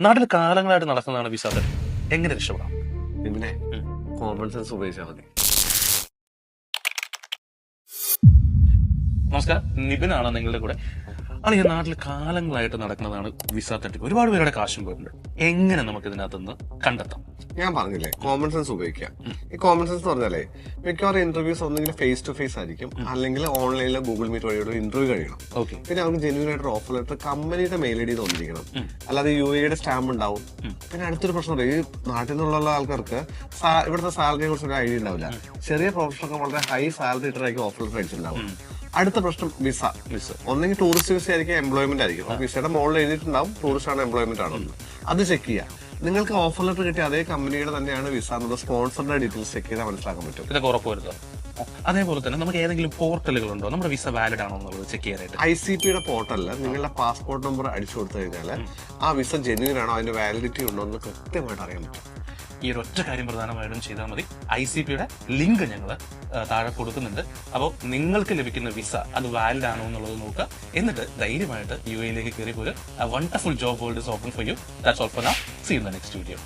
നാട്ടിൽ കാലങ്ങളായിട്ട് നടക്കുന്നതാണ് വിസ തട്ടിപ്പ് എങ്ങനെ രക്ഷപ്പെടാം? പിന്നെ. കോമൺ സെൻസ് ഉപയോഗിച്ചാൽ മതി. നമസ്കാരം. നിബിനാണ് നിങ്ങളുടെ കൂടെ. ആണ് ഈ നാട്ടിൽ കാലങ്ങളായിട്ട് നടക്കുന്നതാണ് വിസ തട്ടിപ്പ് ഒരുപാട് പേരുടെ കാശും പോയിട്ടുണ്ട്. എങ്ങനെ നമുക്ക് ഇതിനകത്തുനിന്ന് കണ്ടെത്താം? ഞാൻ പറഞ്ഞില്ലേ കോമൺ സെൻസ് ഉപയോഗിക്കാം. ഈ കോമൺ സെൻസ് എന്ന് പറഞ്ഞാലേ മിക്കവാറും ഇന്റർവ്യൂസ് ഒന്നെങ്കിൽ ഫേസ് ടു ഫേസ് ആയിരിക്കും അല്ലെങ്കിൽ ഓൺലൈനിലെ ഗൂഗിൾ മീറ്റ് വഴിയുള്ള ഇന്റർവ്യൂ കഴിയണം. ഓക്കെ പിന്നെ അവർക്ക് ജെന്യൂൻ ആയിട്ട് ഓഫർ ലെറ്റർ കമ്പനിയുടെ മെയിൽ ഐ ഡി തോന്നിരിക്കണം അല്ലാതെ യു എയുടെ സ്റ്റാമ്പ് ഉണ്ടാവും. പിന്നെ അടുത്തൊരു പ്രശ്നം ഈ നാട്ടിൽ നിന്നുള്ള ആൾക്കാർക്ക് ഇവിടുത്തെ സാലറിയെ കുറിച്ച് ഒരു ഐഡിയ ഉണ്ടാവില്ല. ചെറിയ പ്രൊഫഷണൊക്കെ വളരെ ഹൈ സാലറി ഇട്ടായിരിക്കും ഓഫർ ലെറ്റർ അടിച്ചിട്ടുണ്ടാവും അടുത്ത പ്രശ്നം വിസ. വിസ. ഒന്നെങ്കിൽ ടൂറിസ്റ്റ് വിസ ആയിരിക്കും എംപ്ലോയ്മെന്റ് ആയിരിക്കും. വിസയുടെ മോളിൽ എഴുതിയിട്ടുണ്ടാവും ടൂറിസ്റ്റ് ആണ് എംപ്ലോയ്മെന്റ് ആണ്. അത് ചെക്ക് ചെയ്യുക നിങ്ങൾക്ക് ഓഫർ ലെറ്റർ കിട്ടിയ അതേ കമ്പനിയുടെ തന്നെയാണ് വിസ എന്നുള്ള സ്പോൺസറിന്റെ ഡീറ്റെയിൽസ് ചെക്ക് ചെയ്താൽ മനസ്സിലാക്കാൻ പറ്റും. ഇതൊക്കെ ഉറപ്പുവരുത്തുക അതേപോലെ തന്നെ നമുക്ക് ഏതെങ്കിലും പോർട്ടലുകൾ ഉണ്ടോ നമ്മുടെ വിസ വാലിഡ് ആണോ എന്നുള്ളത് ചെക്ക് ചെയ്യാനായിട്ട്. ഐ സി പിയുടെ പോർട്ടലിൽ നിങ്ങളുടെ പാസ്പോർട്ട് നമ്പർ അടിച്ചു കൊടുത്തു കഴിഞ്ഞാൽ ആ വിസ ജെന്യൂൻ ആണോ? അതിന്റെ വാലിഡിറ്റി ഉണ്ടോ? എന്ന് കൃത്യമായിട്ട് അറിയാൻ പറ്റും. ഈ ഒരു ഒറ്റ കാര്യം പ്രധാനമായിട്ടും ചെയ്താൽ മതി. ഐ സി പിയുടെ ലിങ്ക് ഞങ്ങൾ താഴെ കൊടുക്കുന്നുണ്ട്. അപ്പോൾ നിങ്ങൾക്ക് ലഭിക്കുന്ന വിസ അത് വാലിഡ് ആണോ എന്നുള്ളത് നോക്കുക. എന്നിട്ട് ധൈര്യമായിട്ട് യു എയിലേക്ക് കയറി പോലും wonderful job world is open for you that's all for now see in the next video